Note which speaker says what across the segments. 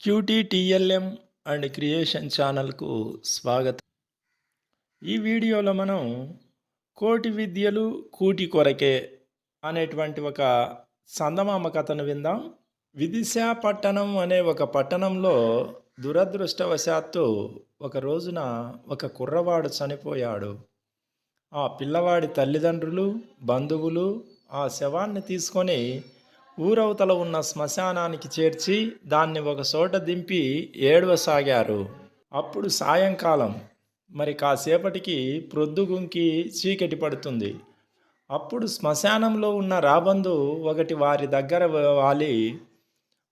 Speaker 1: క్యూటీటీఎల్ఎం and creation ఛానల్కు స్వాగతం. ఈ వీడియోలో మనం కోటి విద్యలు కూటి కొరకే అనేటువంటి ఒక సందమామ కథను విందాం. విదిశాపట్టణం అనే ఒక పట్టణంలో దురదృష్టవశాత్తు ఒక రోజున ఒక కుర్రవాడు చనిపోయాడు. ఆ పిల్లవాడి తల్లిదండ్రులు బంధువులు ఆ శవాన్ని తీసుకొని ఊరవతల ఉన్న శ్మశానానికి చేర్చి దాన్ని ఒక చోట దింపి ఏడవసాగారు. అప్పుడు సాయంకాలం. మరి కాసేపటికి ప్రొద్దుగుంకి చీకటి పడుతుంది. అప్పుడు శ్మశానంలో ఉన్న రాబందు ఒకటి వారి దగ్గర వాలి.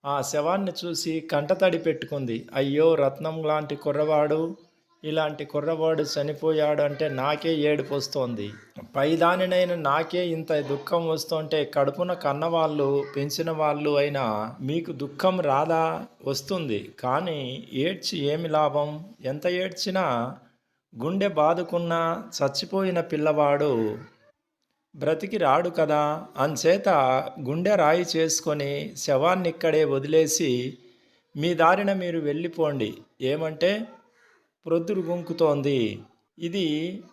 Speaker 1: ఆ శవాన్ని చూసి కంటతడి పెట్టుకుంది. అయ్యో రత్నం లాంటి కుర్రవాడు. ఇలాంటి కుర్రవాడు చనిపోయాడు అంటే నాకే ఏడుపు వస్తోంది. పైదానినైన నాకే ఇంత దుఃఖం వస్తుంటే కడుపున కన్నవాళ్ళు పెంచిన వాళ్ళు అయినా మీకు దుఃఖం రాదా? వస్తుంది. కానీ ఏడ్చి ఏమి లాభం? ఎంత ఏడ్చినా గుండె బాదుకున్న చచ్చిపోయిన పిల్లవాడు బ్రతికి రాడు కదా? అంచేత గుండె రాయి చేసుకొని శవాన్ని ఇక్కడే వదిలేసి మీ దారిన మీరు వెళ్ళిపోండి. ఏమంటే ప్రొద్దురు గుంకుతోంది. ఇది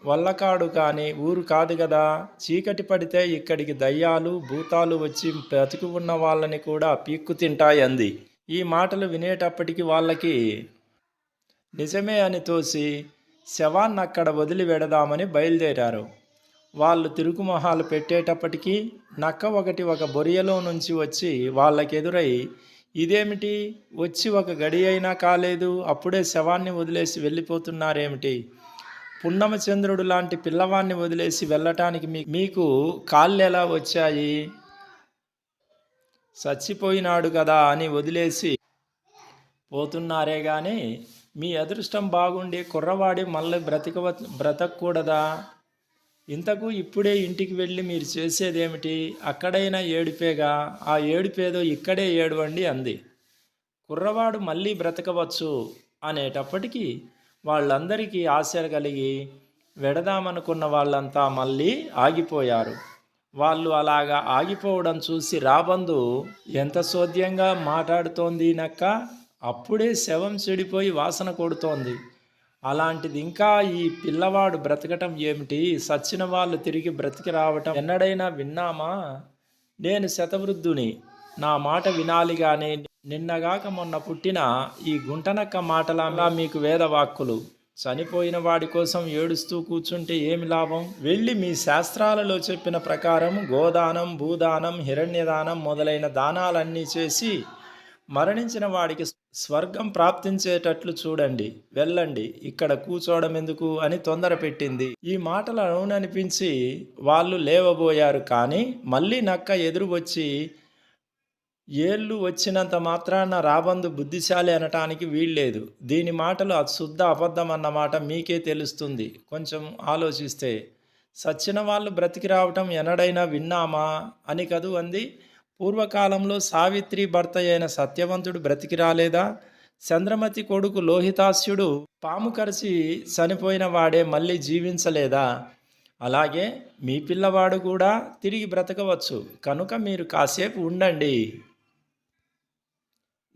Speaker 1: వల్లకాడు కానీ ఊరు కాదు కదా చీకటి పడితే ఇక్కడికి దయ్యాలు భూతాలు వచ్చి బ్రతికి ఉన్న వాళ్ళని కూడా పీక్కు తింటాయి అంది. ఈ మాటలు వినేటప్పటికి వాళ్ళకి నిజమే అని తోసి శవాన్ని అక్కడ వదిలి వెడదామని బయలుదేరారు. వాళ్ళు తిరుగుమొహాలు పెట్టేటప్పటికీ నక్క ఒకటి ఒక బొరియలో నుంచి వచ్చి వాళ్ళకి ఎదురై ఇదేమిటి? వచ్చి ఒక గడి అయినా కాలేదు అప్పుడే శవాన్ని వదిలేసి వెళ్ళిపోతున్నారేమిటి? పున్నమచంద్రుడు లాంటి పిల్లవాన్ని వదిలేసి వెళ్ళటానికి మీ మీకు కాళ్ళు ఎలా వచ్చాయి? చచ్చిపోయినాడు కదా అని వదిలేసి పోతున్నారే కానీ మీ అదృష్టం బాగుండి కుర్రవాడి మళ్ళీ బ్రతక బ్రతకూడదా ఇంతకు ఇప్పుడే ఇంటికి వెళ్ళి మీరు చేసేదేమిటి? అక్కడైనా ఏడిపేగా? ఆ ఏడిపేదో ఇక్కడే ఏడవండి అంది. కుర్రవాడు మళ్ళీ బ్రతకవచ్చు అనేటప్పటికీ వాళ్ళందరికీ ఆశ కలిగి వెడదామనుకున్న వాళ్ళంతా మళ్ళీ ఆగిపోయారు. వాళ్ళు అలాగా ఆగిపోవడం చూసి రాబందు ఎంత సోద్యంగా మాట్లాడుతోంది నక్క? అప్పుడే శవం చెడిపోయి వాసన కొడుతోంది. అలాంటిది ఇంకా ఈ పిల్లవాడు బ్రతకటం ఏమిటి? సచ్చిన వాళ్ళు తిరిగి బ్రతికి రావటం ఎన్నడైనా విన్నామా? నేను శతవృద్ధుని. నా మాట వినాలి కానీ నిన్నగాక మొన్న పుట్టిన ఈ గుంటనక్క మాటలాగా మీకు వేదవాక్కులు. చనిపోయిన వాడి కోసం ఏడుస్తూ కూర్చుంటే ఏమి లాభం? వెళ్ళి మీ శాస్త్రాలలో చెప్పిన ప్రకారం గోదానం భూదానం హిరణ్యదానం మొదలైన దానాలన్నీ చేసి మరణించిన వాడికి స్వర్గం ప్రాప్తించేటట్లు చూడండి వెళ్ళండి ఇక్కడ కూర్చోవడం ఎందుకు అని తొందర పెట్టింది. ఈ మాటలు అవుననిపించి వాళ్ళు లేవబోయారు కానీ మళ్ళీ నక్క ఎదురు వచ్చి ఏళ్ళు వచ్చినంత మాత్రాన రాబందు బుద్ధిశాలి అనటానికి వీల్లేదు. దీని మాటలు శుద్ధ అబద్ధం అన్నమాట మీకే తెలుస్తుంది. కొంచెం ఆలోచిస్తే సచ్చిన వాళ్ళు బ్రతికి రావటం ఎనడైనా విన్నామా? అని కదూ అంది. పూర్వకాలంలో సావిత్రి భర్త అయిన సత్యవంతుడు బ్రతికి రాలేదా? చంద్రమతి కొడుకు లోహితాస్యుడు పాము కరిచి చనిపోయిన వాడే మళ్ళీ జీవించలేదా? అలాగే మీ పిల్లవాడు కూడా తిరిగి బ్రతకవచ్చు. కనుక మీరు కాసేపు ఉండండి.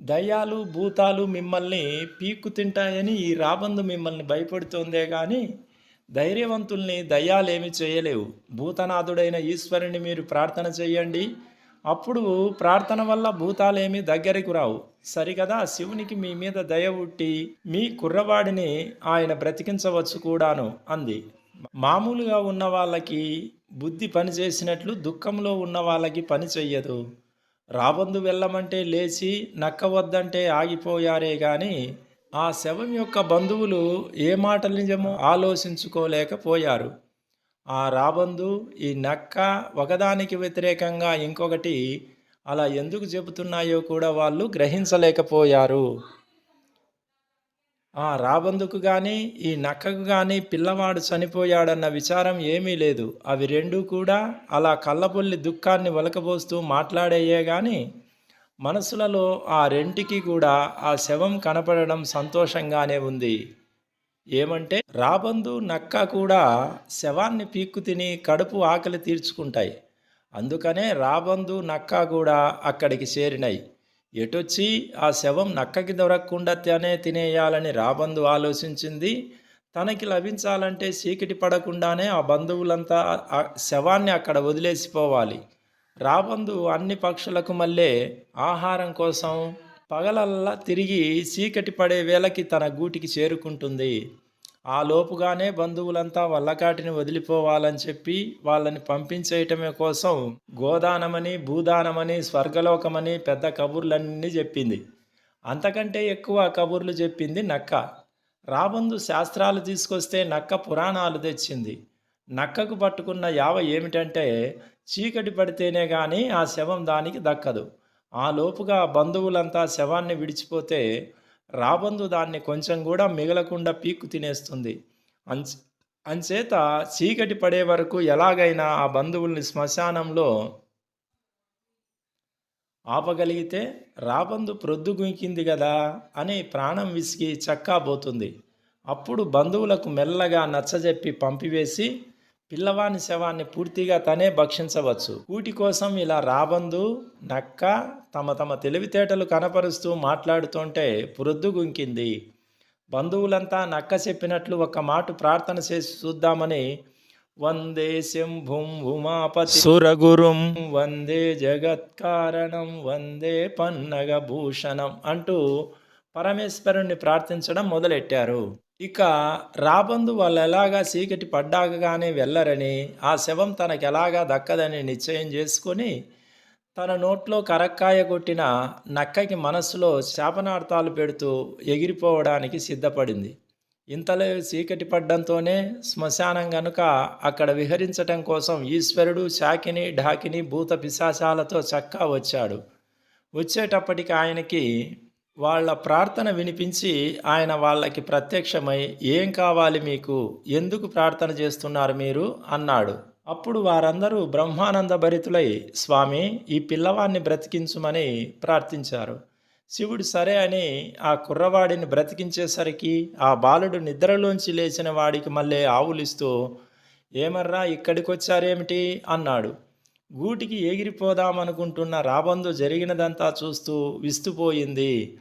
Speaker 1: దయ్యాలు భూతాలు మిమ్మల్ని పీక్కు తింటాయని ఈ రాబందు మిమ్మల్ని భయపడుతోందే కానీ ధైర్యవంతుల్ని దయ్యాలేమి చేయలేవు. భూతనాథుడైన ఈశ్వరుని మీరు ప్రార్థన చేయండి. అప్పుడు ప్రార్థన వల్ల భూతాలేమి దగ్గరకు రావు. సరికదా శివునికి మీ మీద దయ ఉట్టి మీ కుర్రవాడిని ఆయన బ్రతికించవచ్చు కూడాను అంది. మామూలుగా ఉన్న వాళ్ళకి బుద్ధి పని చేసినట్లు దుఃఖంలో ఉన్న వాళ్ళకి పని చెయ్యదు. రాబందు వెళ్ళమంటే లేచి నక్క వద్దంటే ఆగిపోయారే గాని ఆ శవం యొక్క బంధువులు ఏ మాటలు నిజమో ఆలోచించుకోలేకపోయారు. ఆ రాబందు ఈ నక్క ఒకదానికి వ్యతిరేకంగా ఇంకొకటి అలా ఎందుకు చెబుతున్నాయో కూడా వాళ్ళు గ్రహించలేకపోయారు. ఆ రాబందుకు కానీ ఈ నక్కకు కానీ పిల్లవాడు చనిపోయాడన్న విచారం ఏమీ లేదు. అవి రెండూ కూడా అలా కళ్ళబొల్లి దుఃఖాన్ని వలకబోస్తూ మాట్లాడేయే కానీ మనసులలో ఆ రెంటికి కూడా ఆ శవం కనపడడం సంతోషంగానే ఉంది. ఏమంటే రాబందు నక్క కూడా శవాన్ని పీక్కు తిని కడుపు ఆకలి తీర్చుకుంటాయి. అందుకనే రాబందు నక్క కూడా అక్కడికి చేరినాయి. ఎటొచ్చి ఆ శవం నక్కకి దొరకకుండా తనే తినేయాలని రాబందు ఆలోచించింది. తనకి లభించాలంటే చీకటి పడకుండానే ఆ బంధువులంతా ఆ శవాన్ని అక్కడ వదిలేసిపోవాలి. రాబందు అన్ని పక్షులకు మళ్ళీ ఆహారం కోసం పగలల్లా తిరిగి చీకటి పడే వేళకి తన గూటికి చేరుకుంటుంది. ఆ లోపుగానే బంధువులంతా వల్లకాటిని వదిలిపోవాలని చెప్పి వాళ్ళని పంపించేయటమే కోసం గోదానమని భూదానమని స్వర్గలోకమని పెద్ద కబుర్లన్నీ చెప్పింది. అంతకంటే ఎక్కువ కబుర్లు చెప్పింది నక్క. రాబందు శాస్త్రాలు తీసుకొస్తే నక్క పురాణాలు తెచ్చింది. నక్కకు పట్టుకున్న యావ ఏమిటంటే చీకటి పడితేనే కానీ ఆ శవం దానికి దక్కదు. ఆ లోపుగా బంధువులంతా శవాన్ని విడిచిపోతే రాబందు దాన్ని కొంచెం కూడా మిగలకుండా పీక్కు తినేస్తుంది. అంచ్ అంచేత చీకటి పడే వరకు ఎలాగైనా ఆ బంధువుల్ని శ్మశానంలో ఆపగలిగితే రాబందు ప్రొద్దు గుంకింది కదా అని ప్రాణం విసిగి చక్కాబోతుంది. అప్పుడు బంధువులకు మెల్లగా నచ్చజెప్పి పంపివేసి పిల్లవాని శవాన్ని పూర్తిగా తనే భక్షించవచ్చు. కూటి కోసం ఇలా రాబందు నక్క తమ తమ తెలివితేటలు కనపరుస్తూ మాట్లాడుతుంటే పురొద్దు గుంకింది. బంధువులంతా నక్క చెప్పినట్లు ఒక మాట ప్రార్థన చేసి చూద్దామని వందే శంభుం ఉమాపతి సురగురుం వందే జగత్కారణం వందే పన్నగ భూషణం అంటూ పరమేశ్వరుణ్ణి ప్రార్థించడం మొదలెట్టారు. ఇక రాబందు వాళ్ళు ఎలాగా చీకటి పడ్డాకగానే వెళ్ళరని ఆ శవం తనకు ఎలాగా దక్కదని నిశ్చయం చేసుకొని తన నోట్లో కరక్కాయ కొట్టిన నక్కకి మనస్సులో శాపనార్థాలు పెడుతూ ఎగిరిపోవడానికి సిద్ధపడింది. ఇంతలో చీకటి పడ్డంతోనే శ్మశానం గనుక అక్కడ విహరించటం కోసం ఈశ్వరుడు శాకిని ఢాకిని భూత పిశాచాలతో చక్కా వచ్చాడు. వచ్చేటప్పటికి ఆయనకి వాళ్ళ ప్రార్థన వినిపించి ఆయన వాళ్ళకి ప్రత్యక్షమై ఏం కావాలి మీకు? ఎందుకు ప్రార్థన చేస్తున్నారు మీరు? అన్నాడు. అప్పుడు వారందరూ బ్రహ్మానంద భరితులై స్వామి ఈ పిల్లవాడిని బ్రతికించుమని ప్రార్థించారు. శివుడు సరే అని ఆ కుర్రవాడిని బ్రతికించేసరికి ఆ బాలుడు నిద్రలోంచి లేచిన వాడికి మళ్ళీ ఆవులిస్తూ ఏమర్రా ఇక్కడికి వచ్చారేమిటి అన్నాడు. గూటికి ఎగిరిపోదామనుకుంటున్న రాబందు జరిగినదంతా చూస్తూ విస్తుపోయింది.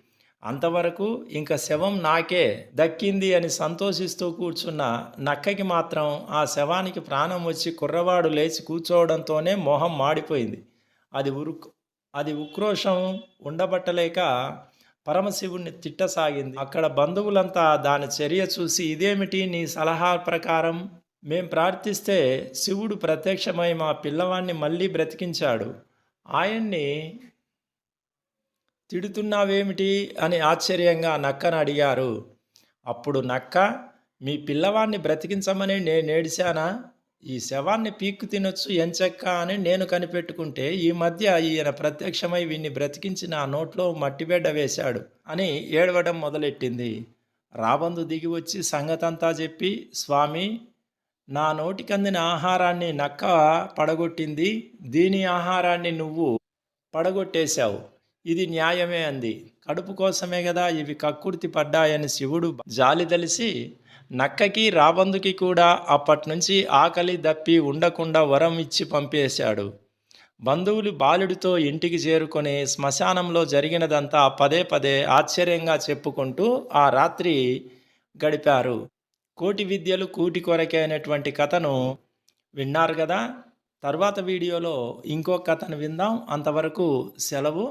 Speaker 1: అంతవరకు ఇంకా శవం నాకే దక్కింది అని సంతోషిస్తూ కూర్చున్న నక్కకి మాత్రం ఆ శవానికి ప్రాణం వచ్చి కుర్రవాడు లేచి కూర్చోవడంతోనే మొహం మాడిపోయింది. అది ఉరుక్ అది ఉక్రోషం ఉండబట్టలేక పరమశివుణ్ణి తిట్టసాగింది. అక్కడ బంధువులంతా దాని చర్య చూసి ఇదేమిటి నీ సలహా ప్రకారం? మేం ప్రార్థిస్తే శివుడు ప్రత్యక్షమై మా పిల్లవాణ్ణి మళ్ళీ బ్రతికించాడు. ఆయన్ని తిడుతున్నావేమిటి అని ఆశ్చర్యంగా నక్కను అడిగారు. అప్పుడు నక్క మీ పిల్లవాడిని బ్రతికించమని నేను ఏడిశానా ఈ శవాన్ని పీక్కు తినొచ్చు ఎంచెక్క అని నేను కనిపెట్టుకుంటే ఈ మధ్య ఈయన ప్రత్యక్షమై వీన్ని బ్రతికించి నా నోట్లో మట్టిబెడ్డ వేశాడు అని ఏడవడం మొదలెట్టింది. రాబందు దిగి వచ్చి సంగతంతా చెప్పి స్వామి నా నోటికందిన ఆహారాన్ని నక్క పడగొట్టింది. దీని ఆహారాన్ని నువ్వు పడగొట్టేశావు. ఇది న్యాయమే అంది. కడుపు కోసమే కదా ఇవి కక్కుర్తి పడ్డాయని శివుడు జాలిదలిసి నక్కకి రాబందుకి కూడా అప్పట్నుంచి ఆకలి దప్పి ఉండకుండా వరం ఇచ్చి పంపేశాడు. బంధువులు బాలుడితో ఇంటికి చేరుకొని శ్మశానంలో జరిగినదంతా పదే పదే ఆశ్చర్యంగా చెప్పుకుంటూ ఆ రాత్రి గడిపారు. కోటి విద్యలు కూటి కొరకే అనేటువంటి కథను విన్నారు కదా తర్వాత వీడియోలో ఇంకో కథను విందాం. అంతవరకు సెలవు.